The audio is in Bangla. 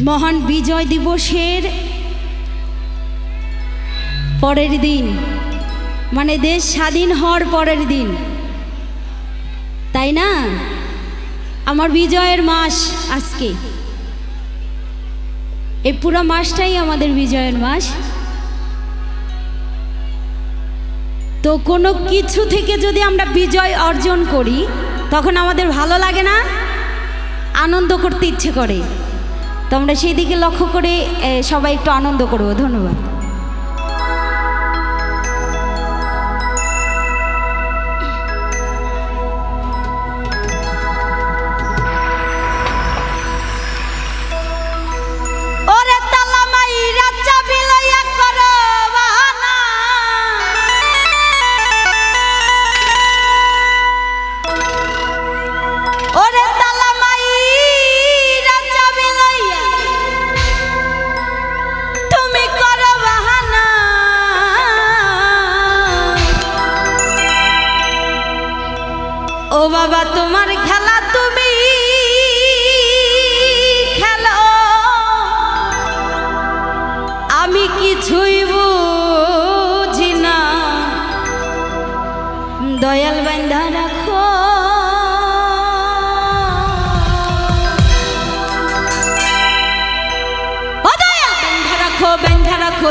মহান বিজয় দিবসের পরের দিন মানে দেশ স্বাধীন হওয়ার পরের দিন, তাই না? আমার বিজয়ের মাস আজকে। এই পুরো মাসটাই আমাদের বিজয়ের মাস। তো কোনো কিছু থেকে যদি আমরা বিজয় অর্জন করি, তখন আমাদের ভালো লাগে না? আনন্দ করতে ইচ্ছে করে। তোমরা সেই দিকে লক্ষ্য করে সবাই একটু আনন্দ করব ধন্যবাদ। বাবা তোমার খেলা তুমি খেলো। আমি কিছুই বুঝি না। দয়াল বান্ধা রাখো। রাখো রাখো